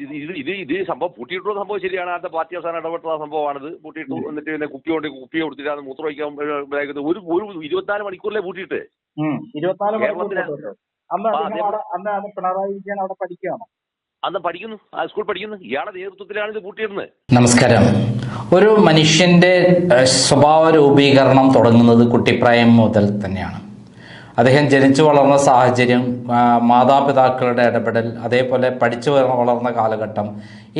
ഇത് ഇത് ഇത് സംഭവം പൂട്ടിയിട്ടുള്ള സംഭവം ശരിയാണ്. അടുത്ത പാർട്ടി അവസാനം ഇടപെട്ടുള്ള സംഭവമാണിത് പൂട്ടിയിട്ടു എന്നിട്ട് പിന്നെ കുപ്പി കൊണ്ട് കുപ്പി വയ്ക്കാൻ മൂത്രമൊഴിക്കാൻ ഒരു ഒരു ഇരുപത്തിനാല് മണിക്കൂറിലെ പൂട്ടിയിട്ട്. അവിടെ അന്ന് അന്ന് പിണറായി വിജയൻ അവിടെ പഠിക്കുകയാണോ. അന്ന് പഠിക്കുന്നു. ആ സ്കൂൾ പഠിക്കുന്നു. ഇയാളെ നേതൃത്വത്തിലാണ് ഇത് പൂട്ടിയിരുന്നത് നമസ്കാരം. ഒരു മനുഷ്യന്റെ സ്വഭാവ രൂപീകരണം തുടങ്ങുന്നത് കുട്ടിപ്രായം മുതൽ തന്നെയാണ്. അദ്ദേഹം ജനിച്ചു വളർന്ന സാഹചര്യം മാതാപിതാക്കളുടെ ഇടപെടൽ അതേപോലെ പഠിച്ചു വളർന്ന കാലഘട്ടം.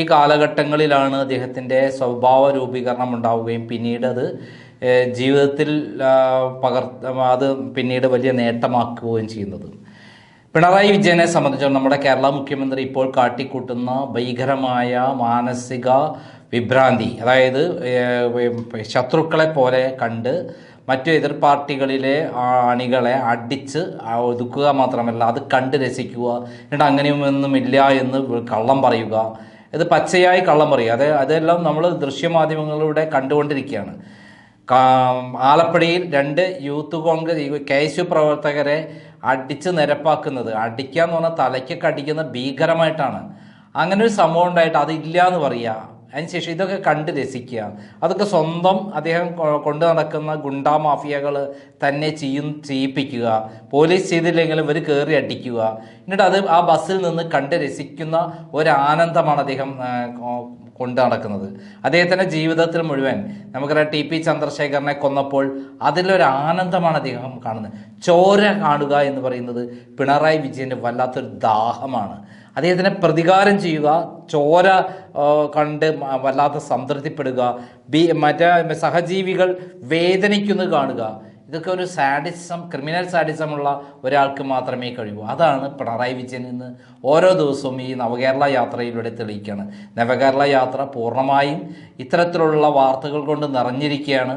ഈ കാലഘട്ടങ്ങളിലാണ് അദ്ദേഹത്തിന്റെ സ്വഭാവ രൂപീകരണം ഉണ്ടാവുകയും പിന്നീട് അത് ജീവിതത്തിൽ പകർ അത് പിന്നീട് വലിയ നേട്ടമാക്കുകയും ചെയ്യുന്നത്. പിണറായി വിജയനെ സംബന്ധിച്ചിടത്തോളം നമ്മുടെ കേരള മുഖ്യമന്ത്രി ഇപ്പോൾ കാട്ടിക്കൂട്ടുന്ന ഭീകരമായ മാനസിക വിഭ്രാന്തി അതായത് ശത്രുക്കളെ പോലെ കണ്ട് മറ്റു എതിർ പാർട്ടികളിലെ അണികളെ അടിച്ച് ഒതുക്കുക മാത്രമല്ല അത് കണ്ട് രസിക്കുക എന്നിട്ട് അങ്ങനെയൊന്നുമില്ല എന്ന് കള്ളം പറയുക. ഇത് പച്ചയായി കള്ളം പറയുക. അത് അതെല്ലാം നമ്മൾ ദൃശ്യമാധ്യമങ്ങളിലൂടെ കണ്ടുകൊണ്ടിരിക്കുകയാണ്. ആലപ്പുഴയിൽ രണ്ട് youth Congress K S U പ്രവർത്തകരെ അടിച്ച് നിരപ്പാക്കുന്നത്. അടിക്കുക എന്ന് പറഞ്ഞാൽ തലയ്ക്കൊക്കെ അടിക്കുന്ന ഭീകരമായിട്ടാണ്. അങ്ങനെ ഒരു സംഭവം ഉണ്ടായിട്ട് അതില്ല എന്ന് പറയുക. അതിനുശേഷം ഇതൊക്കെ കണ്ട് രസിക്കുക. അതൊക്കെ സ്വന്തം അദ്ദേഹം കൊണ്ട് നടക്കുന്ന ഗുണ്ടാ മാഫിയകൾ തന്നെ ചെയ്യും ചെയ്യിപ്പിക്കുക. പോലീസ് ചെയ്തില്ലെങ്കിലും ഇവർ കയറി അടിക്കുക. എന്നിട്ട് അത് ആ ബസ്സിൽ നിന്ന് കണ്ട് രസിക്കുന്ന ഒരാനന്ദമാണ് അദ്ദേഹം കൊണ്ടു നടക്കുന്നത്. അദ്ദേഹത്തിന്റെ ജീവിതത്തിൽ മുഴുവൻ നമുക്കറിയാം ടി പി ചന്ദ്രശേഖരനെ കൊന്നപ്പോൾ അതിലൊരു ആനന്ദമാണ് അദ്ദേഹം കാണുന്നത്. ചോര കാണുക എന്ന് പറയുന്നത് പിണറായി വിജയന്റെ വല്ലാത്തൊരു ദാഹമാണ്. അദ്ദേഹത്തിനെ പ്രതികാരം ചെയ്യുക ചോര കണ്ട് വല്ലാതെ സംതൃപ്തിപ്പെടുക ബി മറ്റേ സഹജീവികൾ വേദനിക്കുന്നത് കാണുക. ഇതൊക്കെ ഒരു സാഡിസം ക്രിമിനൽ സാഡിസം ഉള്ള ഒരാൾക്ക് മാത്രമേ കഴിയൂ. അതാണ് പിണറായി വിജയൻ ഇന്ന് ഓരോ ദിവസവും ഈ നവകേരള യാത്രയിലൂടെ തെളിയിക്കുകയാണ് നവകേരള യാത്ര പൂർണമായും ഇത്തരത്തിലുള്ള വാർത്തകൾ കൊണ്ട് നിറഞ്ഞിരിക്കുകയാണ്.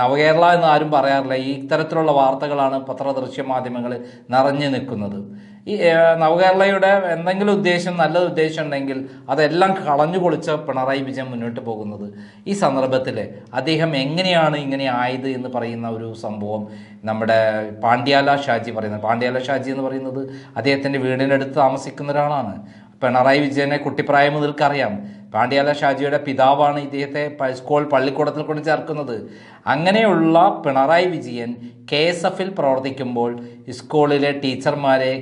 നവകേരള എന്ന് ആരും പറയാറില്ല. ഈ ഇത്തരത്തിലുള്ള വാർത്തകളാണ് പത്രദൃശ്യ മാധ്യമങ്ങൾ നിറഞ്ഞു നിൽക്കുന്നത്. ഈ നവകേരളയുടെ എന്തെങ്കിലും ഉദ്ദേശം നല്ല ഉദ്ദേശം ഉണ്ടെങ്കിൽ അതെല്ലാം കളഞ്ഞു പൊളിച്ച പിണറായി വിജയൻ മുന്നോട്ട് പോകുന്നത്. ഈ സന്ദർഭത്തിൽ അദ്ദേഹം എങ്ങനെയാണ് ഇങ്ങനെ ആയത് എന്ന് പറയുന്ന ഒരു സംഭവം നമ്മുടെ പാണ്ഡ്യാല ഷാജി പറയുന്നത്. പാണ്ഡ്യാല ഷാജി എന്ന് പറയുന്നത് അദ്ദേഹത്തിന്റെ വീടിനടുത്ത് താമസിക്കുന്ന ഒരാളാണ്. പിണറായി വിജയനെ കുട്ടിപ്രായം മുതൽക്ക് അറിയാം പാണ്ഡ്യാല ഷാജിയുടെ പിതാവാണ് ഇദ്ദേഹത്തെ സ്കൂൾ പള്ളിക്കൂടത്തിൽ കൊണ്ട് ചേർക്കുന്നത്. അങ്ങനെയുള്ള പിണറായി വിജയൻ കെ എസ് എഫിൽ പ്രവർത്തിക്കുമ്പോൾ സ്കൂളിലെ ടീച്ചർമാരെ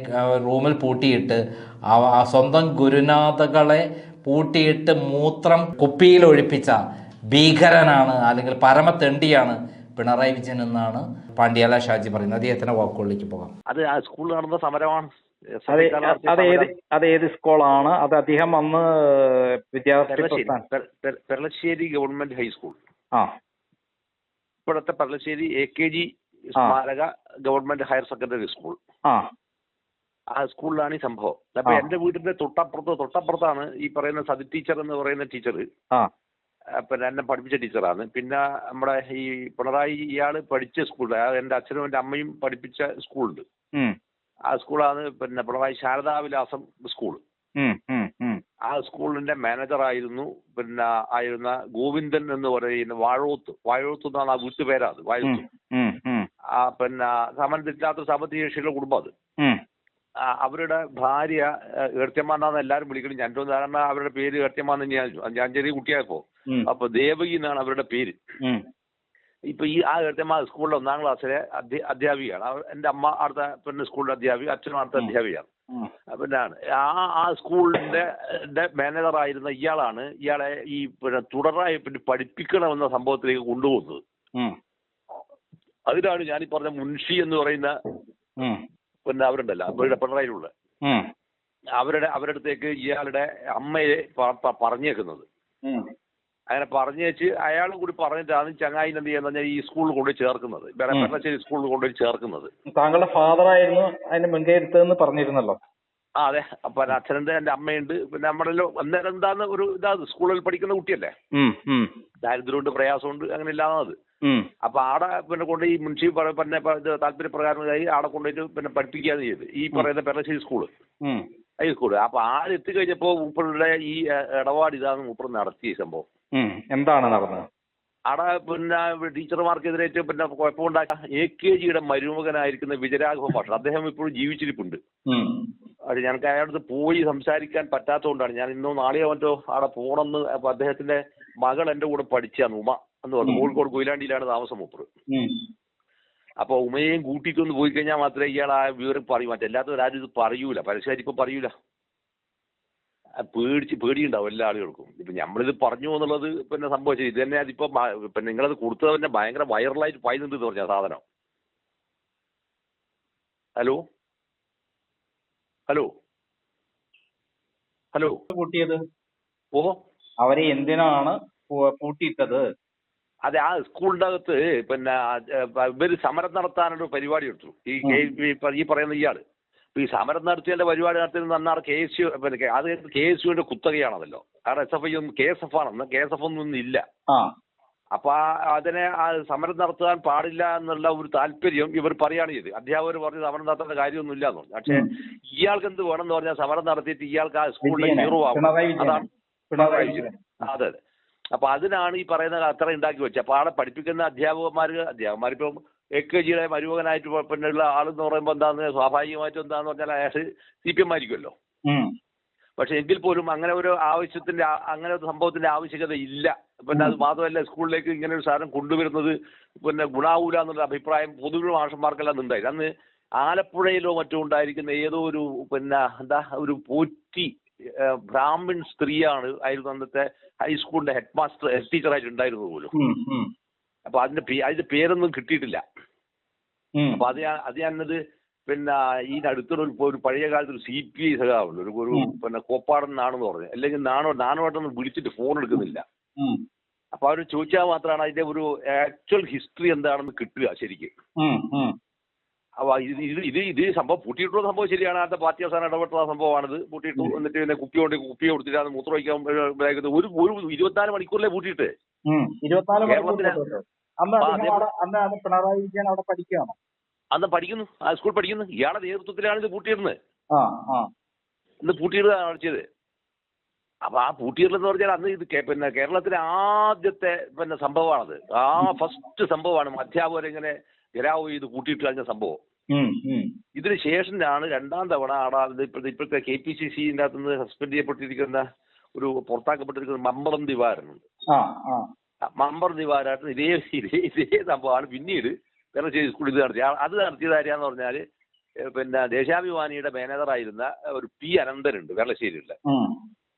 റൂമിൽ പൂട്ടിയിട്ട് സ്വന്തം ഗുരുനാഥകളെ പൂട്ടിയിട്ട് മൂത്രം കുപ്പിയിൽ ഒഴിപ്പിച്ച ഭീകരനാണ് അല്ലെങ്കിൽ പരമതെണ്ടിയാണ് പിണറായി വിജയൻ എന്നാണ് പാണ്ഡ്യാല ഷാജി പറയുന്നത്. അദ്ദേഹത്തിന്റെ വാക്കുകളിലേക്ക് പോകാം. അത് സ്കൂളിൽ നടന്ന സമരമാണ്. അത് അത് ഏത് അത് ഏത് സ്കൂളാണ്? അത് അദ്ദേഹം അന്ന് വിദ്യാർത്ഥി പെരളശ്ശേരി ഗവൺമെന്റ് ഹൈസ്കൂൾ. ആ. ഇപ്പോഴത്തെ പെരളശ്ശേരി എ കെ ജി സ്മാരക ഗവൺമെന്റ് ഹയർ സെക്കൻഡറി സ്കൂൾ. ആ. ആ സ്കൂളിലാണ് ഈ സംഭവം. അപ്പൊ. എന്റെ വീടിന്റെ തൊട്ടപ്പുറത്ത് തൊട്ടപ്പുറത്താണ് ഈ പറയുന്ന സതി ടീച്ചർ എന്ന് പറയുന്ന ടീച്ചർ പിന്നെ എന്നെ പഠിപ്പിച്ച ടീച്ചറാണ്. പിന്നെ നമ്മുടെ ഈ പിണറായി ഇയാൾ പഠിച്ച സ്കൂൾ എന്റെ അച്ഛനും എന്റെ അമ്മയും പഠിപ്പിച്ച സ്കൂളുണ്ട്. ആ സ്കൂളാണ് പിന്നെ പിണറായി ശാരദാവിലാസം സ്കൂൾ. ആ സ്കൂളിന്റെ മാനേജർ ആയിരുന്നു പിന്നെ ആയിരുന്ന ഗോവിന്ദൻ എന്ന് പറയുന്ന വാഴോത്ത് വാഴോത്ത് എന്നാണ് ആ വീട്ടുപേരാത് വാഴോത്ത്. ആ പിന്നെ സമരത്തില്ലാത്ത സാമ്പത്തിക ശേഷിയുള്ള കുടുംബം അത്. അവരുടെ ഭാര്യ ഏർത്യമാന്നാന്ന് എല്ലാരും വിളിക്കണം ഞാൻ സാധാരണ അവരുടെ പേര് ഏർത്യമാന്ന് ഞാൻ ഞാൻ ചെറിയ കുട്ടിയായപ്പോ. അപ്പൊ ദേവകി എന്നാണ് അവരുടെ പേര്. ഇപ്പൊ ഈ ആ ഏർത്യമ്മ സ്കൂളിലെ ഒന്നാം ക്ലാസ്സിലെ അധ്യ- അധ്യാപികയാണ്. എന്റെ അമ്മ അടുത്ത പിന്നെ സ്കൂളിലെ അധ്യാപിക അച്ഛനും അടുത്ത അധ്യാപികയാണ്. പിന്നാണ്. പിന്നെ ആ ആ സ്കൂളിന്റെ മാനേജർ ആയിരുന്ന ഇയാളാണ് ഇയാളെ ഈ പിന്നെ തുടരായി പിന്നെ പഠിപ്പിക്കണമെന്ന സംഭവത്തിലേക്ക് കൊണ്ടുപോകുന്നത്. അതിലാണ് അതിനാണ് ഞാൻ ഈ പറഞ്ഞ മുൻഷി എന്ന് പറയുന്ന പിന്നെ അവരുണ്ടല്ലോ അവരുടെ പിണറായിലുള്ള അവരുടെ അവരുടെ അടുത്തേക്ക് ഇയാളുടെ അമ്മയെ പറഞ്ഞേക്കുന്നത്. അങ്ങനെ പറഞ്ഞു വെച്ച് അയാളും കൂടി പറഞ്ഞിട്ടാണ് ചങ്ങായി എന്ത് പറഞ്ഞാൽ ഈ സ്കൂളിൽ കൊണ്ടുപോയി ചേർക്കുന്നത്. പെരളശ്ശേരി സ്കൂളിൽ കൊണ്ടുപോയി ചേർക്കുന്നത്. താങ്കളുടെ ഫാദർ ആയിരുന്നു അതിന്റെ മുൻകൈ എടുത്തതെന്ന് പറഞ്ഞിരുന്നല്ലോ. ആ അതെ. അപ്പൊ അച്ഛനുണ്ട് എന്റെ അമ്മയുണ്ട്. പിന്നെ നമ്മുടെ അന്നേരം എന്താന്ന് ഒരു ഇതാ സ്കൂളിൽ പഠിക്കുന്ന കുട്ടിയല്ലേ? ദാരിദ്ര്യമുണ്ട് പ്രയാസമുണ്ട് അങ്ങനെ ഇല്ലാന്നത് അപ്പൊ ആടെ പിന്നെ കൊണ്ട് ഈ മുൻഷി പിന്നെ താല്പര്യപ്രകാരമായി ആടെ കൊണ്ടുപോയിട്ട് പിന്നെ പഠിപ്പിക്കുകയാണ് ചെയ്ത്. ഈ പറയുന്ന പെരശ്ശേരി സ്കൂൾ. ഹൈസ്കൂൾ. അപ്പൊ ആടെ എത്തിക്കഴിഞ്ഞപ്പോ മൂപ്പറുടെ ഈ ഇടപാട് ഇതാണ് മൂപ്പർ നടത്തിയ സംഭവം. എന്താണ് നടന്നത്? അവിടെ പിന്നെ ടീച്ചർമാർക്കെതിരായിട്ട് പിന്നെ കുഴപ്പമുണ്ടാക്ക എ കെ ജിയുടെ മരുമകനായിരിക്കുന്ന വിജയരാഘവ മാഷ്. അദ്ദേഹം ഇപ്പോഴും ജീവിച്ചിരിപ്പുണ്ട്. അത് ഞങ്ങൾക്ക് അയാളടുത്ത് പോയി സംസാരിക്കാൻ പറ്റാത്തതുകൊണ്ടാണ്. ഞാൻ ഇന്നോ നാളെയോ മറ്റോ അവിടെ പോകണമെന്ന് അപ്പൊ അദ്ദേഹത്തിന്റെ മകൾ എന്റെ കൂടെ പഠിച്ചാണ് ഉമ എന്ന് പറഞ്ഞു. കോഴിക്കോട് കൊയിലാണ്ടിയിലാണ് താമസം മൂപ്പർ. അപ്പൊ ഉമയെയും കൂട്ടിക്കൊന്ന് പോയി കഴിഞ്ഞാൽ മാത്രമേ ഇയാൾ ആ വിവരം പറയൂ. ആരും ഇത് പറയൂല. പരസ്യമായിട്ട് ഇപ്പൊ പറയൂല. പേടിച്ച് പേടിയുണ്ടാവും എല്ലാ ആളുകൾക്കും. ഇപ്പൊ നമ്മളിത് പറഞ്ഞു എന്നുള്ളത് പിന്നെ സംഭവിച്ചത്? ഇത് തന്നെ അതിപ്പൊ പിന്നെ നിങ്ങളത് കൊടുത്തത് തന്നെ ഭയങ്കര വൈറലായിട്ട് പായുന്നുണ്ട് എന്ന് പറഞ്ഞ സാധനം. ഹലോ? ഹലോ? ഹലോ? പൂട്ടിയത് ഓ? അവരെ എന്തിനാണ് പൂട്ടിയിട്ടത്? അതെ ആ സ്കൂളിന്റെ അകത്ത് പിന്നെ ഇവർ സമരം നടത്താനൊരു പരിപാടി എടുത്തു. ഈ ഈ പറയുന്ന ഇയാൾ. ഈ സമരം നടത്തിയതിന്റെ പരിപാടി നടത്തിയത് അന്നാണ് കെ എസ് യു പിന്നെ അത് കെ എസ് യുവിന്റെ കുത്തകയാണതല്ലോ കാരണം എസ് എഫ് ഐ ഒന്നും കെ എസ് എഫ് ആണെന്ന് കെ എസ് എഫ് ഒന്നും ഇല്ല. അപ്പൊ അതിനെ സമരം നടത്താൻ പാടില്ല എന്നുള്ള ഒരു താല്പര്യം ഇവർ പറയുകയാണ് ചെയ്ത് അധ്യാപകർ പറഞ്ഞ് സമരം നടത്തേണ്ട കാര്യമൊന്നുമില്ല എന്ന് പറഞ്ഞു. പക്ഷേ ഇയാൾക്ക് എന്ത് വേണമെന്ന് പറഞ്ഞാൽ സമരം നടത്തിയിട്ട് ഇയാൾക്ക് ആ സ്കൂളിലെ ഹീറോ ആവും. അതാണ് അതെ അതെ. അപ്പൊ അതിനാണ് ഈ പറയുന്ന അത്ര ഉണ്ടാക്കി വെച്ചത്. അപ്പൊ ആളെ പഠിപ്പിക്കുന്ന അധ്യാപകന്മാർ ഇപ്പം എ കെ ജിയുടെ മരുമകനായിട്ട് പിന്നെയുള്ള പിന്നെ ആളെന്ന് പറയുമ്പോൾ എന്താന്ന് സ്വാഭാവികമായിട്ടും എന്താന്ന് പറഞ്ഞാൽ അയാൾ സി പി എം ആയിരിക്കുമല്ലോ പക്ഷെ എങ്കിൽ പോലും അങ്ങനെ ഒരു ആവശ്യത്തിന്റെ അങ്ങനെ ഒരു സംഭവത്തിന്റെ ആവശ്യകത ഇല്ല. പിന്നെ അത് മാത്രമല്ല സ്കൂളിലേക്ക് ഇങ്ങനെ ഒരു സാധനം കൊണ്ടുവരുന്നത് പിന്നെ ഗുണാവൂല എന്നുള്ള അഭിപ്രായം പൊതുവിൽ മാഷന്മാർക്കെല്ലാം ഉണ്ടായി. അന്ന് ആലപ്പുഴയിലോ മറ്റോ ഉണ്ടായിരിക്കുന്ന ഏതോ ഒരു പിന്നെ എന്താ ഒരു പോറ്റി ബ്രാഹ്മിൺ സ്ത്രീയാണ് ആയിരുന്നു അന്നത്തെ ഹൈസ്കൂളിന്റെ ഹെഡ് മാസ്റ്റർ ഹെഡ് ടീച്ചറായിട്ട് ഉണ്ടായിരുന്നത് പോലും. അപ്പൊ അതിന്റെ അതിന്റെ പേരൊന്നും കിട്ടിയിട്ടില്ല. അപ്പൊ അത് ഞാൻ അത് ഞാനത് പിന്നെ ഈ അടുത്തൊരു ഒരു പഴയ കാലത്ത് ഒരു സി പി ഐ സഖാവുണ്ട്. ഒരു ഒരു. പിന്നെ കോപ്പാടൻ നാണെന്ന് പറഞ്ഞു. അല്ലെങ്കിൽ നാണോ നാണോട്ടൊന്നും വിളിച്ചിട്ട് ഫോൺ എടുക്കുന്നില്ല. അപ്പൊ അവർ ചോദിച്ചാൽ മാത്രമാണ് അതിന്റെ ഒരു ആക്ച്വൽ ഹിസ്റ്ററി എന്താണെന്ന് കിട്ടുക ശരിക്ക്. അപ്പൊ ഇത് ഇത് ഇത് ഇത് സംഭവം പൂട്ടിയിട്ടുള്ള സംഭവം ശരിയാണ്. ആദ്യത്തെ പാർട്ടി അവസാനം ഇടപെട്ടുള്ള സംഭവമാണിത്. പൂട്ടിയിട്ടു എന്നിട്ട് പിന്നെ കുപ്പി കൊണ്ട് കുപ്പി കൊടുത്തിട്ട് മൂത്രം വയ്ക്കാൻ ഒരു ഒരു ഇരുപത്തിനാല് മണിക്കൂറിലെ പൂട്ടിയിട്ട്. കേരളത്തിലെ-. അന്ന് അന്ന് അന്ന് പിണറായി വിജയൻ അവിടെ പഠിക്കുകയാണോ. അന്ന് പഠിക്കുന്നു. ആ സ്കൂൾ പഠിക്കുന്നു. ഇയാളുടെ നേതൃത്വത്തിലാണ് ഇത് പൂട്ടിയിരുന്നത്. ഇന്ന് പൂട്ടിയിടുകയാണ് ചെയ്ത് അപ്പൊ ആ പൂട്ടിയിടലെന്ന് പറഞ്ഞാൽ അന്ന് ഇത് പിന്നെ കേരളത്തിലെ ആദ്യത്തെ പിന്നെ സംഭവമാണത്. ആ ഫസ്റ്റ് സംഭവമാണ് അധ്യാപകരെങ്ങനെ ഗരാവ് ചെയ്ത് കൂട്ടിയിട്ട് കഴിഞ്ഞ സംഭവം. ഇതിന് ശേഷമാണ് രണ്ടാം തവണ ആടാ ഇപ്പോഴത്തെ ഇപ്പോഴത്തെ കെ പി സി സിന്റെ അകത്ത് നിന്ന് സസ്പെൻഡ് ചെയ്യപ്പെട്ടിരിക്കുന്ന ഒരു പുറത്താക്കപ്പെട്ടിരിക്കുന്ന മമ്പളം ദിവാരനുണ്ട് മമ്പർ ദിവാരായിട്ട് ഇതേ ഇതേ ഇതേ സംഭവമാണ് പിന്നീട് വേറെ ചെയ്ത് സ്കൂളിൽ ഇത് നടത്തി. അത് നടത്തിയത് ആരെയാന്ന് പറഞ്ഞാൽ ഏഹ് പിന്നെ ദേശാഭിമാനിയുടെ മാനേജറായിരുന്ന ഒരു പി അനന്തനുണ്ട് വെള്ളശ്ശേരിയിലെ.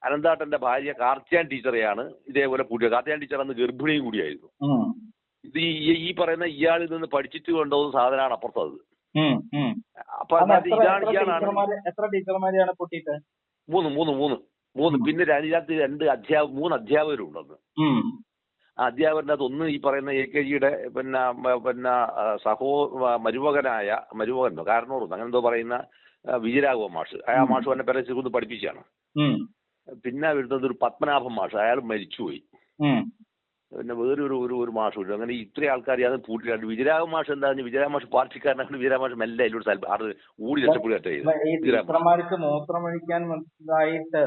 അനന്താട്ടന്റെ ഭാര്യ കാർത്തിയാൻ ടീച്ചറെയാണ് ഇതേപോലെ പൂട്ടിയത്. കാർത്തിയാൻ ടീച്ചർ അന്ന് ഗർഭിണിയും കൂടിയായിരുന്നു. ഇത് ഈ പറയുന്ന ഇയാളിൽ നിന്ന് പഠിച്ചിട്ട് കൊണ്ടുപോകുന്ന സാധനമാണ് അപ്പുറത്തത്. അപ്പൊ ഇതാണ് എത്ര ഇയാൾ എത്ര ഇയാളാണ്. എത്ര ടീച്ചർമാരെയാണ് പൊട്ടിയിട്ട്? മൂന്ന് മൂന്ന് മൂന്ന് മൂന്ന്. പിന്നെ അതിനകത്ത് രണ്ട് അധ്യാപ മൂന്ന് അധ്യാപകരും ഉണ്ടെന്ന് അതൊന്ന് ഈ പറയുന്ന എ കെ ജിയുടെ പിന്നെ പിന്നെ സഹോ മരുവകനായ മരുമകനായ മരുമകനോ കാരണോറും അങ്ങനെ എന്തോ പറയുന്ന വിജയരാഘവ മാഷ്. ആ മാഷ് തന്നെ പേരെ കൊണ്ട് പഠിപ്പിച്ചാണ്. പിന്നെ വരുന്നത് ഒരു പത്മനാഭൻ മാഷ്. അയാൾ മരിച്ചുപോയി. പിന്നെ വേറൊരു ഒരു ഒരു മാഷ് ഉണ്ട് അങ്ങനെ ഇത്രയും ആൾക്കാർ അത് പൂട്ടിയിട്ടുണ്ട്. വിജയരാഘവ മാഷ് എന്താ വിജയരാഘവ മാഷ് പാർട്ടിക്കാരനാണ്. വിജയരാഘവ മാഷ് മെല്ലെ അതിലൂടെ സ്ഥലം ആട് ഓടി രക്ഷപ്പെടുക മാഷ്. മൂത്രമൊഴിക്കാൻ മനസ്സിലായിട്ട്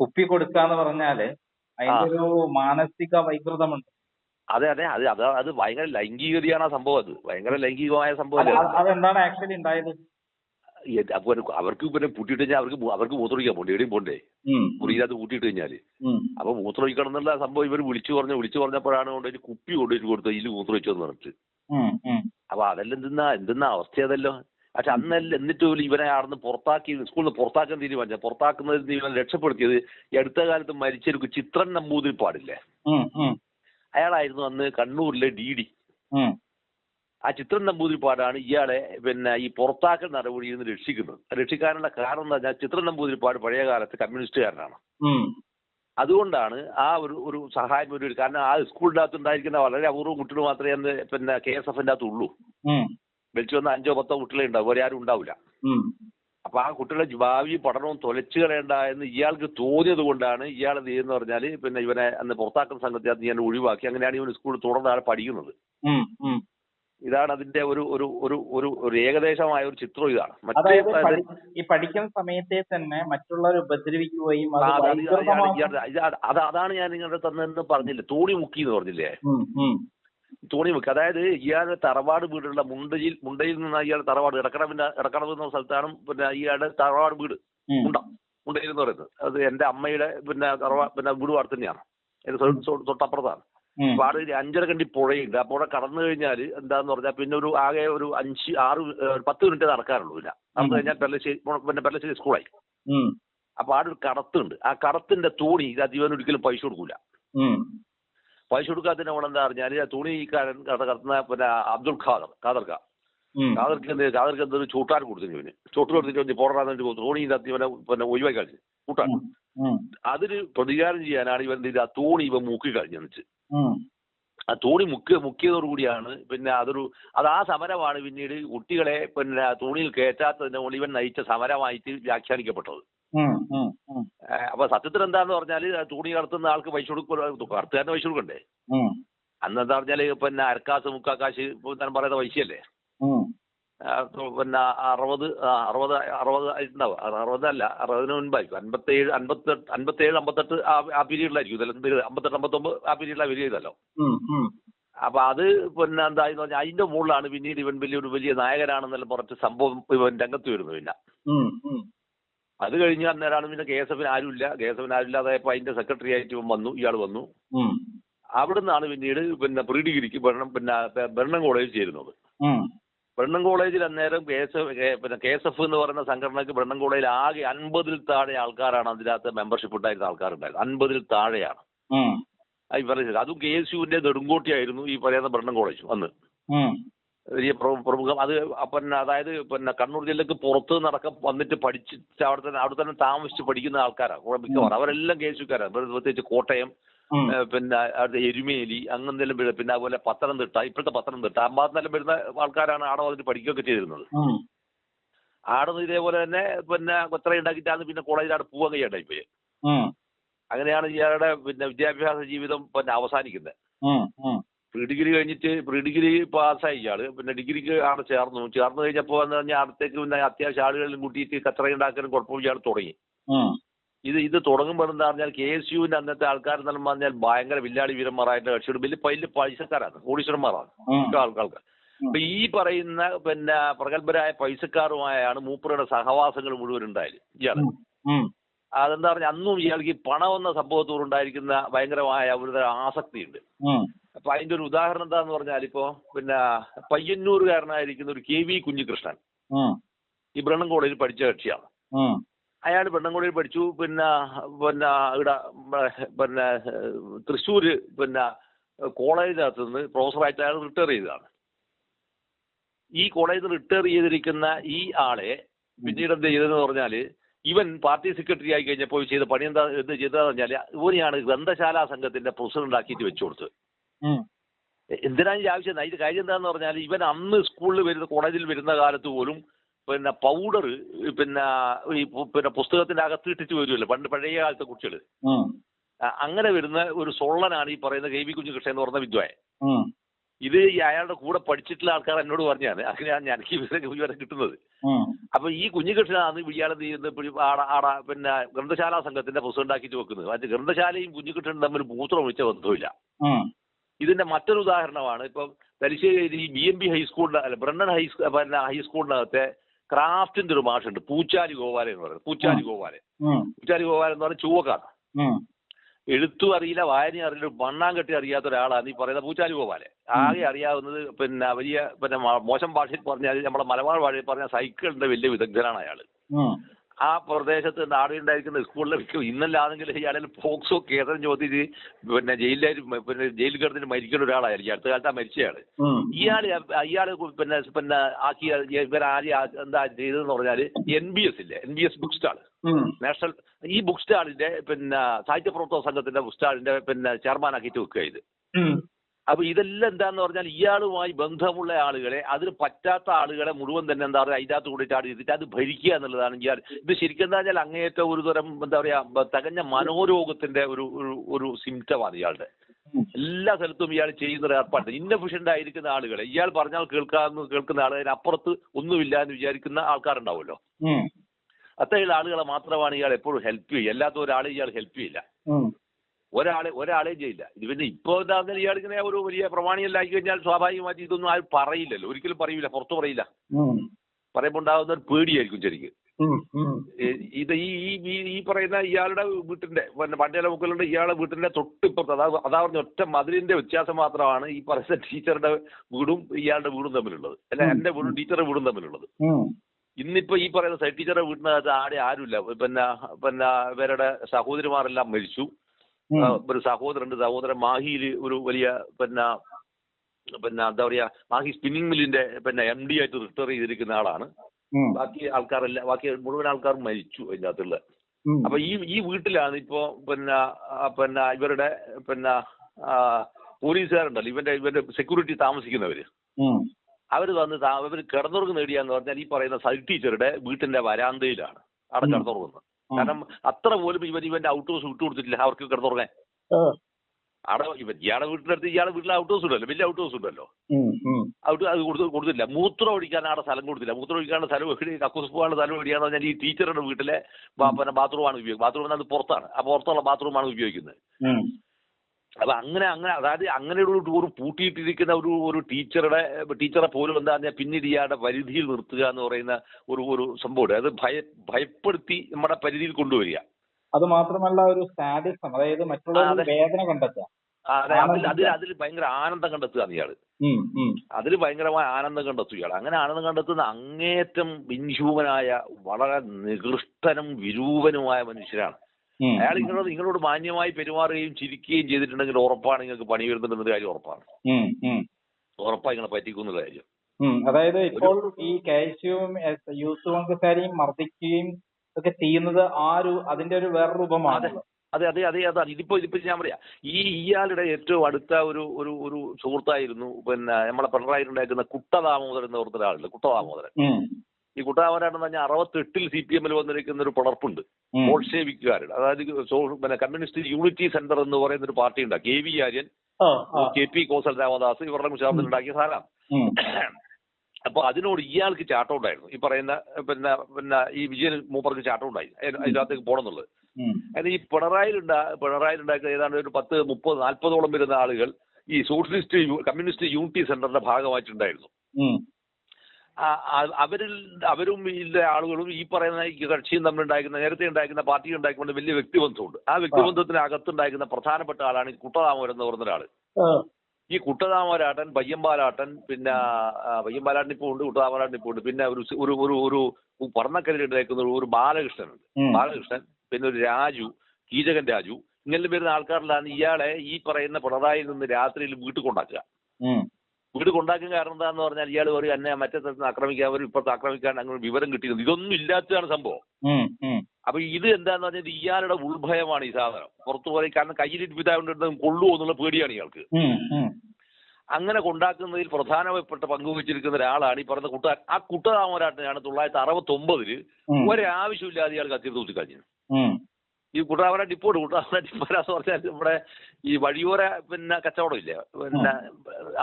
കുപ്പി കൊടുക്കാന്ന് പറഞ്ഞാൽ അതിന്റെ ഒരു മാനസിക വൈകൃതമുണ്ട്. അതെ അതെ. അത് അത് അത് ഭയങ്കര ലൈംഗികതയാണ് ആ സംഭവം അത്. ഭയങ്കര ലൈംഗികമായ സംഭവം അതെന്താണ് ആക്ച്വലി ഉണ്ടായത്? അപ്പൊ അവർക്ക് പിന്നെ പൂട്ടിയിട്ട് കഴിഞ്ഞാൽ അവർക്ക് അവർക്ക് മൂത്രമൊഴിക്കാൻ പോണ്ടേ? എവിടെയും പോണ്ടേ? ഉം. മുറിയിനകത്ത് പൂട്ടിയിട്ട് കഴിഞ്ഞാൽ. അപ്പൊ മൂത്രമൊഴിക്കണം എന്നുള്ള സംഭവം ഇവർ വിളിച്ചു പറഞ്ഞു വിളിച്ചു പറഞ്ഞപ്പോഴാണ് കൊണ്ടുപോയി കുപ്പി കൊണ്ടുപോയിട്ട് കൊടുത്തത്. ഇതിൽ മൂത്രമൊഴിച്ചെന്ന് പറഞ്ഞിട്ട്. ഉം. ഉം. അപ്പൊ അതെല്ലാം എന്തെന്നാ എന്തെന്നാ അവസ്ഥ അതല്ലോ? പക്ഷെ അന്നല്ല എന്നിട്ട് പോലും ഇവനെ അവിടുന്ന് പുറത്താക്കി സ്കൂളിൽ നിന്ന് പുറത്താക്കാൻ തീരുമാനിച്ച പുറത്താക്കുന്നതിൽ നിന്ന് ഇവനെ രക്ഷപ്പെടുത്തിയത് ഈ അടുത്ത കാലത്ത് മരിച്ചൊരു ചിത്രൻ നമ്പൂതിരി പാടില്ലേ ഉം. ഉം. അയാളായിരുന്നു അന്ന് കണ്ണൂരിലെ ഡി ഡി. ആ ചിത്രൻ നമ്പൂതിരിപ്പാടാണ് ഇയാളെ പിന്നെ ഈ പുറത്താക്കൽ നടപടിയിൽ നിന്ന് രക്ഷിക്കുന്നത് രക്ഷിക്കാനുള്ള കാരണം എന്താ വെച്ചാൽ ചിത്രൻ നമ്പൂതിരിപ്പാട് പഴയ കാലത്ത് കമ്മ്യൂണിസ്റ്റുകാരനാണ്. അതുകൊണ്ടാണ് ആ ഒരു ഒരു സഹായം ഒരു കാരണം ആ സ്കൂളിന്റെ അകത്ത് ഉണ്ടായിരിക്കുന്ന വളരെ അപൂർവം കുട്ടികൾ മാത്രമേ അന്ന് പിന്നെ കെ എസ് എഫിന്റെ അകത്ത് വിളിച്ചു വന്ന അഞ്ചോ പത്തോ കുട്ടികളെ ഉണ്ടാവും. വേറെ ആരും ഉണ്ടാവില്ല. അപ്പൊ ആ കുട്ടികളുടെ ഭാവി പഠനവും തൊലച്ചു കളയണ്ട എന്ന് ഇയാൾക്ക് തോന്നിയത് കൊണ്ടാണ് ഇയാൾ എന്ത് ചെയ്യുന്ന പറഞ്ഞാൽ പിന്നെ ഇവനെ അന്ന് പുറത്താക്കുന്ന സംഘത്തിൽ ഞാൻ ഒഴിവാക്കി. അങ്ങനെയാണ് ഇവൻ സ്കൂളിൽ തുടർന്ന് ആൾ പഠിക്കുന്നത്. ഇതാണ് അതിന്റെ ഒരു ഒരു ഒരു ഒരു ഒരു ഏകദേശമായ ഒരു ചിത്രം ഇതാണ്. മറ്റേ ഈ പഠിക്കുന്ന സമയത്തെ തന്നെ മറ്റുള്ളവർ ഉപദ്രവിക്കുകയും അത് അത് അത് അത് അത് അതാണ് ഞാൻ നിങ്ങളുടെ തന്നെ പറഞ്ഞില്ലേ? തോണി മുക്കി എന്ന് പറഞ്ഞില്ലേ. തോണി വെക്കുക അതായത് ഇയാളുടെ തറവാട് വീടുള്ള മുണ്ടയിൽ മുണ്ടയിൽ നിന്ന് ഇയാളുടെ തറവാട് ഇടക്കടവിന്റെ ഇടക്കടവ് എന്ന സ്ഥലത്താണ് പിന്നെ ഇയാളുടെ തറവാട് വീട്. മുണ്ട മുണ്ടയിൽ എന്ന് പറയുന്നത്. അത് എന്റെ അമ്മയുടെ പിന്നെ തറവാ പിന്നെ വീട് വാർത്ത തന്നെയാണ്. എന്റെ തൊട്ടപ്പുറത്താണ്. പാട് അപ്പൊ അവിടെ ഒരു അഞ്ചര കണ്ടി പുഴയുണ്ട്. ആ പുഴ കടന്നു കഴിഞ്ഞാൽ എന്താന്ന് പറഞ്ഞാൽ പിന്നെ ഒരു ആകെ ഒരു അഞ്ച് ആറ് പത്ത് മിനിറ്റ് നടക്കാറുള്ളൂ ഇല്ല. നടന്നു കഴിഞ്ഞാൽ പെല്ലശ്ശേരി പിന്നെ പെല്ലശ്ശേരി സ്കൂളായി. അപ്പൊ അവിടെ ഒരു കടത്തുണ്ട്. ആ കടത്തിന്റെ തോണി ഇത് ജീവൻ ഒരിക്കലും പൈസ കൊടുക്കൂല. പൈസ കൊടുക്കാത്തതിന് നമ്മൾ എന്താ പറഞ്ഞാൽ ആ തുണിക്കാരൻ കട കടത്തുന്ന പിന്നെ അബ്ദുൾ ഖാദർ ഖാദർക്ക. ഖാദർക്ക് എന്ത് ഖാദർക്ക് എന്തൊരു ചൂട്ടാൻ കൊടുത്തിന് ഇവന്. ചൂട്ട് കൊടുത്തിട്ട് പോടാന്ന് തോണി ഇതിനകത്ത് ഇവനെ പിന്നെ ഒഴിവാക്കി കളിച്ചു കൂട്ടാൻ. അതിന് പ്രതികാരം ചെയ്യാനാണ് ഇവൻ ആ തോണി ഇവ മുക്കി കളഞ്ഞെന്ന് വെച്ച്. ആ തോണി മുക്കിയ മുക്കിയതോടുകൂടിയാണ് പിന്നെ അതൊരു അത് ആ സമരമാണ് പിന്നീട് കുട്ടികളെ പിന്നെ തോണിയിൽ കയറ്റാത്തതിനെ കൊണ്ട് ഇവൻ നയിച്ച സമരമായിട്ട് വ്യാഖ്യാനിക്കപ്പെട്ടത്. അപ്പൊ സത്യത്തിൽ എന്താന്ന് പറഞ്ഞാൽ തുണി കടത്തുന്ന ആൾക്ക് പൈസ കൊടുക്കും കടത്തുകാരന് പൈസ കൊടുക്കണ്ടേ. അന്ന് എന്താ പറഞ്ഞാൽ പിന്നെ അരക്കാശ് മുക്കാക്കാശ് ഇപ്പൊ ഞാൻ പറയുന്ന പൈസയല്ലേ? പിന്നെ അറുപത് അറുപത് അറുപത് ഉണ്ടാവും അറുപതല്ല അറുപതിന് മുൻപായിരിക്കും. അൻപത്തേഴ് അൻപത്തെട്ട് അൻപത്തേഴ് അമ്പത്തെട്ട് ആ പീരീഡിലായിരിക്കും അമ്പത്തെട്ട് അമ്പത്തൊമ്പത് ആ പീരീഡിലാണ് വരിക. ഉം. അപ്പൊ അത് പിന്നെ എന്തായെന്ന് പറഞ്ഞാൽ അതിന്റെ മുകളിലാണ് പിന്നീട് ഇവൻ വലിയൊരു വലിയ നായകനാണെന്നെല്ലാം പറഞ്ഞിട്ട് സംഭവം ഇവൻ രംഗത്ത് വരുന്നു പിന്നെ. അത് കഴിഞ്ഞ് അന്നേരമാണ് പിന്നെ കെ എസ് എഫിന് ആരുമില്ല. കെ എസ് എഫിന് ആരുമില്ലാതായപ്പോൾ അതിന്റെ സെക്രട്ടറി ആയിട്ട് ഇവൻ വന്നു. ഇയാൾ വന്നു. അവിടുന്നാണ് പിന്നീട് പിന്നെ പ്രീ ഡിഗ്രിക്ക് ഭരണം പിന്നെ ഭരണം കോളേജ് ചേരുന്നത്. ഭരണം ബ്രണ്ണൻ കോളേജിൽ അന്നേരം കെ എസ് എഫ് പിന്നെ കെ എസ് എഫ് എന്ന് പറയുന്ന സംഘടനയ്ക്ക് ബ്രണ്ണൻ കോളേജിൽ ആകെ അൻപതിൽ താഴെ ആൾക്കാരാണ് അതിനകത്ത് മെമ്പർഷിപ്പ് ഉണ്ടായിരുന്ന ആൾക്കാരുണ്ടായിരുന്നത്. അൻപതിൽ താഴെയാണ്. ഈ പറയുന്നത് അതും കെ എസ് യുവിന്റെ നെടുങ്കോട്ടിയായിരുന്നു ഈ പറയുന്ന ബ്രണ്ണൻ കോളേജ് അന്ന്. വലിയ പ്രമുഖം. അത് പിന്നെ അതായത് പിന്നെ കണ്ണൂർ ജില്ലക്ക് പുറത്ത് നടക്കം വന്നിട്ട് പഠിച്ച് അവിടെ തന്നെ അവിടെ തന്നെ താമസിച്ച് പഠിക്കുന്ന ആൾക്കാരാണ് മിക്കവാറും. അവരെല്ലാം കെ എസ് യുക്കാരാണ് പ്രത്യേകിച്ച് കോട്ടയം പിന്നെ അടുത്ത എരുമേലി അങ്ങനെന്തെല്ലാം വീട് പിന്നെ അതുപോലെ പത്തനംതിട്ട ഇപ്പോഴത്തെ പത്തനംതിട്ട അമ്പാത്തിനെല്ലാം വരുന്ന ആൾക്കാരാണ് ആടെ വന്നിട്ട് പഠിക്കുകയൊക്കെ ചെയ്തിരുന്നത്. അവിടെ നിന്ന് ഇതേപോലെ തന്നെ പിന്നെ കൊത്ര ഉണ്ടാക്കിയിട്ടാണ് പിന്നെ കോളേജിൽ അവിടെ പോകാൻ കഴിയണ്ടായി പോയി. അങ്ങനെയാണ് ഇയാളുടെ പിന്നെ വിദ്യാഭ്യാസ ജീവിതം പിന്നെ അവസാനിക്കുന്നത്. പ്രീ ഡിഗ്രി കഴിഞ്ഞിട്ട് പ്രീ ഡിഗ്രി പാസ്സായി ഇയാൾ പിന്നെ ഡിഗ്രിക്ക് അവിടെ ചേർന്നു. ചേർന്ന് കഴിഞ്ഞപ്പോൾ എന്ന് പറഞ്ഞാൽ അടുത്തേക്ക് പിന്നെ അത്യാവശ്യം ആളുകളിലും കൂട്ടിയിട്ട് കച്ചറ ഉണ്ടാക്കാനും കുഴപ്പമില്ല ഇയാൾ തുടങ്ങി. ഇത് ഇത് തുടങ്ങുമ്പോൾ എന്താ പറഞ്ഞാൽ കെ എസ് യുവിന്റെ അന്നത്തെ ആൾക്കാർ എന്ന് പറഞ്ഞാൽ ഭയങ്കര വില്ലാളി വീരന്മാരായിട്ട് കക്ഷിയുടെ വലിയ വലിയ പൈസക്കാരാണ്. കോടീശ്വരന്മാരാണ്. ആൾക്കാർക്ക്. അപ്പൊ ഈ പറയുന്ന പിന്നെ പ്രഗത്ഭരായ പൈസക്കാരുമായാണ് മൂപ്പറുടെ സഹവാസങ്ങൾ മുഴുവൻ ഉണ്ടായത് ഇയാൾ. അതെന്താ പറഞ്ഞാൽ അന്നും ഇയാൾക്ക് ഈ പണം എന്ന സംഭവത്തോടുണ്ടായിരിക്കുന്ന ഭയങ്കരമായ ഒരു ആസക്തിയുണ്ട്. അപ്പൊ അതിന്റെ ഒരു ഉദാഹരണം എന്താന്ന് പറഞ്ഞാൽ ഇപ്പോ പിന്നെ പയ്യന്നൂരുകാരനായിരിക്കുന്ന ഒരു കെ വി കുഞ്ഞികൃഷ്ണൻ. ഈ കോളേജിൽ പഠിച്ച കക്ഷിയാണ്. അയാൾ ബ്രണ്ണൻ കോളേജിൽ പഠിച്ചു പിന്നെ പിന്നെ ഇവിടെ പിന്നെ തൃശ്ശൂര് പിന്നെ കോളേജിനകത്ത് നിന്ന് പ്രൊഫസറായിട്ട് അയാൾ റിട്ടയർ ചെയ്തതാണ് ഈ കോളേജിൽ റിട്ടയർ ചെയ്തിരിക്കുന്ന ഈ ആളെ പിന്നീട് എന്ത് ചെയ്തതെന്ന് പറഞ്ഞാൽ ഇവൻ പാർട്ടി സെക്രട്ടറി ആയി കഴിഞ്ഞപ്പോൾ ചെയ്ത പണി എന്താ എന്ത് ചെയ്തതെന്ന് പറഞ്ഞാൽ ഇവനെയാണ് ഗ്രന്ഥശാല സംഘത്തിന്റെ പ്രസിഡന്റ് ആക്കിയിട്ട് വെച്ചു കൊടുത്തത്. എന്തിനാണ് ഈ ആവശ്യം? അതിന്റെ കാര്യം എന്താന്ന് പറഞ്ഞാൽ ഇവൻ അന്ന് സ്കൂളിൽ വരുന്ന കോളേജിൽ വരുന്ന കാലത്ത് പോലും പിന്നെ പൗഡർ പിന്നെ ഈ പിന്നെ പുസ്തകത്തിന്റെ അകത്ത് ഇട്ടിട്ട് വരുമല്ലോ പണ്ട് പഴയ കാലത്തെ കുട്ടികൾ. അങ്ങനെ വരുന്ന ഒരു സൊള്ളനാണ് ഈ പറയുന്ന കെ വി കുഞ്ഞു കൃഷ്ണൻ എന്ന് പറഞ്ഞ വിദ്വാൻ. ഇത് ഈ അയാളുടെ കൂടെ പഠിച്ചിട്ടുള്ള ആൾക്കാർ എന്നോട് പറഞ്ഞാണ്. അങ്ങനെയാണ് ഞാൻ എനിക്ക് വിവരം വിവരം കിട്ടുന്നത്. അപ്പൊ ഈ കുഞ്ഞുകൃഷ്ണനാണ് ഇയാളെ ആടാ പിന്നെ ഗ്രന്ഥശാല സംഘത്തിന്റെ പ്രസിഡന്റ് ആക്കിയിട്ട് വെക്കുന്നത്. മറ്റേ ഗ്രന്ഥശാലയും കുഞ്ഞുകൃഷ്ണനും തമ്മിൽ മൂത്രം ഒഴിച്ച ബന്ധമില്ല. ഇതിന്റെ മറ്റൊരു ഉദാഹരണമാണ് ഇപ്പം തലശ്ശേരി ബി എം ബി ഹൈസ്കൂളിന്റെ അല്ല ബ്രണ്ണൻ ഹൈസ് പിന്നെ ഹൈസ്കൂളിനകത്തെ ക്രാഫ്റ്റിന്റെ ഒരു മാഷുണ്ട് പൂച്ചാലി ഗോപാലൻ എന്ന് പറയുന്നത് പൂച്ചാലി ഗോപാലൻ. പൂച്ചാരി പൂച്ചാലി ഗോപാലൻ എന്ന് പറഞ്ഞാൽ ചുവക്കാണ്. എഴുത്തു അറിയില്ല വായന അറിയില്ല മണ്ണാങ്കട്ടി അറിയാത്ത ഒരാളാണ് ഈ പറയുന്ന പൂച്ചാലി ഗോപാലൻ. ആകെ അറിയാവുന്നത് പിന്നെ വലിയ പിന്നെ മോശം ഭാഷയിൽ പറഞ്ഞാൽ നമ്മുടെ മലബാർ ഭാഷയിൽ പറഞ്ഞ സൈക്കിളിന്റെ വലിയ വിദഗ്ധനാണ് അയാൾ. ആ പ്രദേശത്ത് നാടുണ്ടായിരിക്കുന്ന ഉണ്ടായിരിക്കുന്ന സ്കൂളിലെ മിക്ക ഇന്നല്ലാണെങ്കിൽ ഇയാളിൽ പോക്സോ കേസം ചോദിച്ച് പിന്നെ ജയിലിൽ പിന്നെ ജയിലിൽ കിടന്നിട്ട് മരിക്കുന്ന ഒരാളായിരിക്കും. അടുത്ത അടുത്ത കാലത്താണ് മരിച്ചയാൾ. ഇയാൾ ഇയാൾ ഇയാൾ പിന്നെ പിന്നെ ആക്കിയ ആര് ആ- എന്താ ചെയ്തതെന്ന് പറഞ്ഞാൽ എൻ ബി എസ് ഇല്ലേ? N B S book stall national ഈ ബുക്ക് സ്റ്റാളിന്റെ പിന്നെ സാഹിത്യ പ്രവർത്തക സംഘത്തിന്റെ ബുക്ക് സ്റ്റാളിന്റെ പിന്നെ ചെയർമാൻ ആക്കിയിട്ട് വെക്കുക ഇത്. അപ്പൊ ഇതെല്ലാം എന്താന്ന് പറഞ്ഞാൽ ഇയാളുമായി ബന്ധമുള്ള ആളുകളെ അതിന് പറ്റാത്ത ആളുകളെ മുഴുവൻ തന്നെ എന്താ പറയുക അതിനകത്ത് കൂടിയിട്ടാണ് ഇതിട്ട് ചെയ്തിട്ട് അത് ഭരിക്കുക എന്നുള്ളതാണ് ഇയാൾ. ഇത് ശരിക്കും എന്താ പറഞ്ഞാൽ അങ്ങേയറ്റം ഒരു തരം എന്താ പറയാ തകഞ്ഞ മനോരോഗത്തിന്റെ ഒരു ഒരു സിംറ്റമാണ് ഇയാളുടെ. എല്ലാ സ്ഥലത്തും ഇയാൾ ചെയ്യുന്ന ഒരു ഏർപ്പാട്. ഇന്നഫിഷ്യന്റ് ആയിരിക്കുന്ന ആളുകളെ ഇയാൾ പറഞ്ഞാൽ കേൾക്കാന്ന് കേൾക്കുന്ന ആളുകൾ അപ്പുറത്ത് ഒന്നുമില്ല എന്ന് വിചാരിക്കുന്ന ആൾക്കാരുണ്ടാവുമല്ലോ. അത്രയുള്ള ആളുകളെ മാത്രമാണ് ഇയാൾ എപ്പോഴും ഹെൽപ്പ് ചെയ്യുക. അല്ലാത്ത ഒരാളെ ഇയാൾ ഹെൽപ്പ് ചെയ്യില്ല. ഒരാളെ ഒരാളെയും ചെയ്യില്ല. ഇത് പിന്നെ ഇപ്പോൾ എന്താണെന്ന് ഇയാൾ ഇങ്ങനെ ഒരു വലിയ പ്രമാണിയല്ലായി കഴിഞ്ഞാൽ സ്വാഭാവികമായിട്ട് ഇതൊന്നും ആരും പറയില്ലല്ലോ. ഒരിക്കലും പറയില്ല പുറത്തു പറയില്ല. പറയുമ്പോൾ ഉണ്ടാകുന്ന ഒരു പേടിയായിരിക്കും ശരിക്കും. ഇത് ഈ ഈ പറയുന്ന ഇയാളുടെ വീട്ടിന്റെ പിന്നെ പണ്ടേല മുക്കലുണ്ട് ഇയാളുടെ വീട്ടിന്റെ തൊട്ട് തൊട്ടിപ്പുറത്ത് അതാ അതാ പറഞ്ഞ ഒറ്റ മതിലിന്റെ വ്യത്യാസം മാത്രമാണ് ഈ പറയുന്ന ടീച്ചറുടെ വീടും ഇയാളുടെ വീടും തമ്മിലുള്ളത്. അല്ല. എന്റെ വീടും ടീച്ചറുടെ വീടും തമ്മിലുള്ളത്. ഇന്നിപ്പോ ഈ പറയുന്ന സൈഡ് ടീച്ചറുടെ വീട്ടിനകത്ത് ആടെ ആരുമില്ല. പിന്നെ പിന്നെ ഇവരുടെ സഹോദരിമാരെല്ലാം മരിച്ചു. ഒരു സഹോദരണ്ട് സഹോദരൻ മാഹിയിൽ ഒരു വലിയ പിന്നെ പിന്നെ എന്താ പറയാ മാഹി സ്പിന്നിങ് മില്ലിന്റെ പിന്നെ എം ഡി ആയിട്ട് റിട്ടയർ ചെയ്തിരിക്കുന്ന ആളാണ്. ബാക്കി ആൾക്കാരെല്ലാം ബാക്കി മുഴുവൻ ആൾക്കാർ മരിച്ചു അതിന്റെ അകത്തുള്ള അപ്പൊ ഈ ഈ വീട്ടിലാണ് ഇപ്പോ പിന്നെ പിന്നെ ഇവരുടെ പിന്നെ പോലീസുകാരുണ്ടല്ലോ. ഇവന്റെ ഇവന്റെ സെക്യൂരിറ്റി താമസിക്കുന്നവര്. അവർ വന്ന് അവർ കിടന്നുറങ്ങ് നേടിയാന്ന് പറഞ്ഞാൽ ഈ പറയുന്ന സൈഡ് ടീച്ചറുടെ വീട്ടിന്റെ വരാന്തയിലാണ്. അവിടെ. കിടന്നുറങ്ങുന്നത്. കാരണം അത്ര പോലും ഇവൻ ഇവന്റെ ഔട്ട് ഹൗസ് വിട്ടു കൊടുത്തിട്ടില്ല. അവർക്ക് കിടന്നുറങ്ങാൻ. അവിടെ ഇവൻ ഇയാളെ വീട്ടിലെടുത്ത് ഇയാളെ വീട്ടിൽ ഔട്ട് ഹൗസ് ഉണ്ടല്ലോ. വലിയ ഔട്ട് ഹൗസ് ഉണ്ടല്ലോ. ഔട്ട് അത് കൊടുത്ത് കൊടുത്തില്ല. മൂത്രം ഒഴിക്കാൻ അവിടെ സ്ഥലം കൊടുത്തില്ല. മൂത്രം ഒഴിക്കാനുള്ള സ്ഥലം എവിടെ കക്കൂസ് പോകാനുള്ള സ്ഥലം എവിടെയാണെന്ന് പറഞ്ഞാൽ ഈ ടീച്ചറുടെ വീട്ടിലെ ബാത്റൂമാണ് ഉപയോഗിക്കുന്നത് ബാത്റൂം അത് പുറത്താണ്. ആ പുറത്തുള്ള ബാത്റൂമാണ് ഉപയോഗിക്കുന്നത്. അപ്പൊ അങ്ങനെ അങ്ങനെ അതായത് അങ്ങനെയുള്ള ഒരു ടൂർ പൂട്ടിയിട്ടിരിക്കുന്ന ഒരു ഒരു ടീച്ചറുടെ ടീച്ചറെ പോലും എന്താ പറഞ്ഞാൽ പിന്നീട് ഇയാളുടെ പരിധിയിൽ നിർത്തുക എന്ന് പറയുന്ന ഒരു ഒരു സംഭവം അത് ഭയ ഭയപ്പെടുത്തി നമ്മുടെ പരിധിയിൽ കൊണ്ടുവരിക. അത് മാത്രമല്ല ഒരു സാഡിസം അതായത് മറ്റുള്ള. വേദന കണ്ടെത്തുക. അതിൽ അതിൽ അതിൽ ഭയങ്കര ആനന്ദം കണ്ടെത്തുക ഇയാൾ. അതിൽ ഭയങ്കരമായ ആനന്ദം കണ്ടെത്തുക ഇയാൾ അങ്ങനെ ആനന്ദം കണ്ടെത്തുന്ന അങ്ങേറ്റം ഇൻഹ്യൂമനായ വളരെ നികൃഷ്ടനും വിരൂപനുമായ മനുഷ്യരാണ്. അയാൾ നിങ്ങളോട് നിങ്ങളോട് മാന്യമായി പെരുമാറുകയും ചിരിക്കുകയും ചെയ്തിട്ടുണ്ടെങ്കിൽ ഉറപ്പാണ് നിങ്ങൾക്ക് പണി വരുന്നുണ്ടെന്നൊരു കാര്യം ഉറപ്പാണ്. ഉറപ്പായി നിങ്ങളെ പറ്റിക്കുന്നുള്ള കാര്യം. അതായത് ഇപ്പോൾ ഈ കാഴ്ചയും യൂത്ത് കോൺഗ്രസ്സുകാരെയും മർദ്ദിക്കുകയും ഒക്കെ ചെയ്യുന്നത് ആ ഒരു അതിന്റെ ഒരു വേറെ രൂപമാണ് അതെ അതെ അതെ അതാണ്. ഇതിപ്പോ ഇതിപ്പോ ഞാൻ പറയാ. ഈ ഇയാളുടെ ഏറ്റവും അടുത്ത ഒരു ഒരു ഒരു സുഹൃത്തായിരുന്നു പിന്നെ നമ്മളെ പിണറായി ഉണ്ടാക്കുന്ന കുട്ട ദാമോദരൻ എന്ന് പറഞ്ഞ ഒരാളുണ്ട് കുട്ട ദാമോദരൻ ഉം. ഈ കുട്ട ദാമോദരൻ എന്ന് പറഞ്ഞാൽ അറുപത്തെട്ടിൽ സി പി എമ്മിൽ വന്നിരിക്കുന്ന ഒരു പുണർപ്പുണ്ട്. ബോൾഷേവിക്കുകാരുടെ. അതായത് പിന്നെ കമ്മ്യൂണിസ്റ്റ് യൂണിറ്റി സെന്റർ എന്ന് പറയുന്ന ഒരു പാർട്ടി ഉണ്ട് K V Aryan. K P Kosal Ramadas ഇവരുടെ മുഷാബിൽ ഉണ്ടാക്കിയ സാധനം അപ്പൊ അതിനോട് ഇയാൾക്ക് ചാട്ടം ഉണ്ടായിരുന്നു ഈ പറയുന്ന പിന്നെ പിന്നെ ഈ വിജയൻ മൂപ്പർക്ക് ചാട്ടം ഉണ്ടായി അതിന് അതിനകത്തേക്ക് പോകണമെന്നുള്ളത് എന്നുള്ളത് അതിന് ഈ പിണറായിലുണ്ടാ പിണറായിലുണ്ടാക്കിയ ഏതാണ്ട് ഒരു പത്ത് മുപ്പത് നാൽപ്പതോളം വരുന്ന ആളുകൾ ഈ സോഷ്യലിസ്റ്റ് കമ്മ്യൂണിസ്റ്റ് യൂണിറ്റി സെന്ററിന്റെ ഭാഗമായിട്ടുണ്ടായിരുന്നു. അവരിൽ അവരും ഇല്ല ആളുകളും ഈ പറയുന്ന ഈ കക്ഷിയും തമ്മിൽ ഉണ്ടാക്കുന്ന നേരത്തെ ഉണ്ടാക്കുന്ന പാർട്ടി ഉണ്ടാക്കിക്കൊണ്ട് വലിയ വ്യക്തിബന്ധമുണ്ട്. ആ വ്യക്തിബന്ധത്തിന് അകത്തുണ്ടാക്കുന്ന പ്രധാനപ്പെട്ട ആളാണ് ഈ കുട്ടതാമോരൻ എന്ന് പറയുന്ന ഒരാൾ. ഈ കുട്ടതാമോരാട്ടൻ പയ്യമ്പാലാട്ടൻ പിന്നെ പയ്യമ്പാലാട്ടൻ ഇപ്പോൾ ഉണ്ട് കുട്ടതാമോരാട്ടൻ ഇപ്പോൾ ഉണ്ട്. പിന്നെ ഒരു ഒരു ഒരു ഒരു പറന്നക്കല്ലിൽ ഉണ്ടാക്കുന്ന ഒരു- ബാലകൃഷ്ണൻ ബാലകൃഷ്ണനുണ്ട് ബാലകൃഷ്ണൻ പിന്നെ ഒരു രാജു കീചകൻ രാജു. ഇങ്ങനെ വരുന്ന ആൾക്കാരിലാണ് ഇയാളെ ഈ പറയുന്ന പിണറായിൽ നിന്ന് രാത്രിയിൽ വീട്ടിൽ കൊണ്ടാക്കുക. വീട് കൊണ്ടാക്കാൻ കാരണം എന്താന്ന് പറഞ്ഞാൽ ഇയാൾ പറയും എന്നെ മറ്റേ സ്ഥലത്ത് ആക്രമിക്കാൻ അവർ ഇപ്പുറത്ത് ആക്രമിക്കാൻ അങ്ങനെ വിവരം കിട്ടിയത്. ഇതൊന്നും ഇല്ലാത്തതാണ് സംഭവം. അപ്പൊ ഇത് എന്താന്ന് പറഞ്ഞാൽ ഇയാളുടെ ഉൾഭയമാണ് ഈ സാധനം. പുറത്തു പോയി കാരണം കയ്യിലിരിപ്പിതായോണ്ട് കൊള്ളുമോ എന്നുള്ള പേടിയാണ് ഇയാൾക്ക്. അങ്ങനെ കൊണ്ടാക്കുന്നതിൽ പ്രധാനപ്പെട്ട പങ്കുവച്ചിരിക്കുന്ന ഒരാളാണ് ഈ പറഞ്ഞ കുട്ട. ആ കുട്ടതാമരാട്ടനാണ് തൊള്ളായിരത്തി അറുപത്തി ഒമ്പതിൽ. ഒരാവശ്യമില്ലാതെ ഇയാൾ കത്തിയത് തൂത്തി ഈ കുട്ടതാമര ഡിപ്പോട് കുട്ടതാമര ഡിപ്പോരാന്ന് പറഞ്ഞാൽ നമ്മുടെ ഈ വഴിയോര പിന്നെ കച്ചവടം ഇല്ലേ? പിന്നെ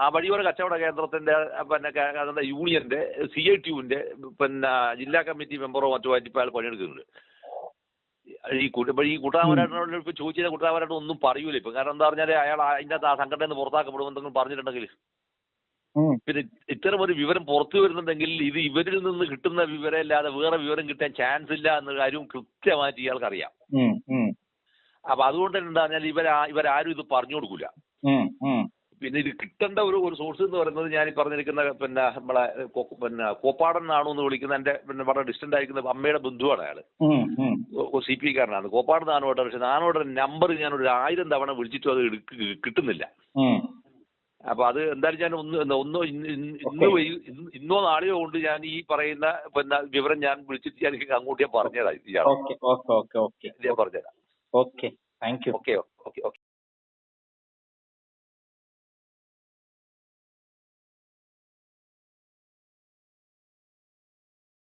ആ വഴിയോര കച്ചവട കേന്ദ്രത്തിന്റെ പിന്നെ യൂണിയന്റെ സി ഐ ടിയുവിന്റെ പിന്നെ ജില്ലാ കമ്മിറ്റി മെമ്പറോ മറ്റോ ആയിട്ട് ഇപ്പോൾ അയാൾ പണിയെടുക്കുന്നുണ്ട്. ഈ കൂട്ട ഇപ്പൊ ഈ കൂട്ടാമരായിട്ട് ഇപ്പൊ ചോദിച്ചാൽ കൂട്ടാമരായിട്ട് ഒന്നും പറയൂല ഇപ്പൊ. കാരണം എന്താ പറഞ്ഞാൽ അയാൾ അതിന്റെ ആ സംഘടനയിൽ നിന്ന് പുറത്താക്കപ്പെടുമെന്നെങ്കിലും പറഞ്ഞിട്ടുണ്ടെങ്കിൽ. പിന്നെ ഇത്തരം ഒരു വിവരം പുറത്തു വരുന്നുണ്ടെങ്കിൽ ഇത് ഇവരിൽ നിന്ന് കിട്ടുന്ന വിവരം അല്ലാതെ വേറെ വിവരം കിട്ടാൻ ചാൻസ് ഇല്ല എന്ന കാര്യവും കൃത്യമായിട്ട് ഇയാൾക്ക് അറിയാം. അപ്പൊ അതുകൊണ്ട് തന്നെ എന്താ പറഞ്ഞാൽ ഇവരാ ഇവരാരും ഇത് പറഞ്ഞു കൊടുക്കൂല. പിന്നെ ഇത് കിട്ടേണ്ട ഒരു ഒരു സോഴ്സ് എന്ന് പറയുന്നത് ഞാൻ ഈ പറഞ്ഞിരിക്കുന്ന പിന്നെ നമ്മളെ പിന്നെ കോപ്പാടൻ നാണു എന്ന് വിളിക്കുന്ന എന്റെ പിന്നെ വളരെ ഡിസ്റ്റന്റ് ആയിരിക്കുന്ന അമ്മയുടെ ബന്ധുവാണ് അയാൾ. സി പി കാരനാണ് കോപ്പാട് നാനോട്ട് പക്ഷെ നാനോടെ നമ്പർ ഞാൻ ഒരു ആയിരം തവണ വിളിച്ചിട്ടും അത് കിട്ടുന്നില്ല. അപ്പൊ അത് എന്തായാലും ഞാൻ ഒന്ന് ഒന്ന് ഇന്ന് ഇന്ന് നാളെയോ കൊണ്ട് ഞാൻ ഈ പറയുന്ന പിന്നെ വിവരം ഞാൻ വിളിച്ചിട്ട് ഞാൻ അങ്ങോട്ട് ഞാൻ പറഞ്ഞുതരാം ഓക്കെ ഞാൻ പറഞ്ഞുതരാം. Okay thank you okay okay okay.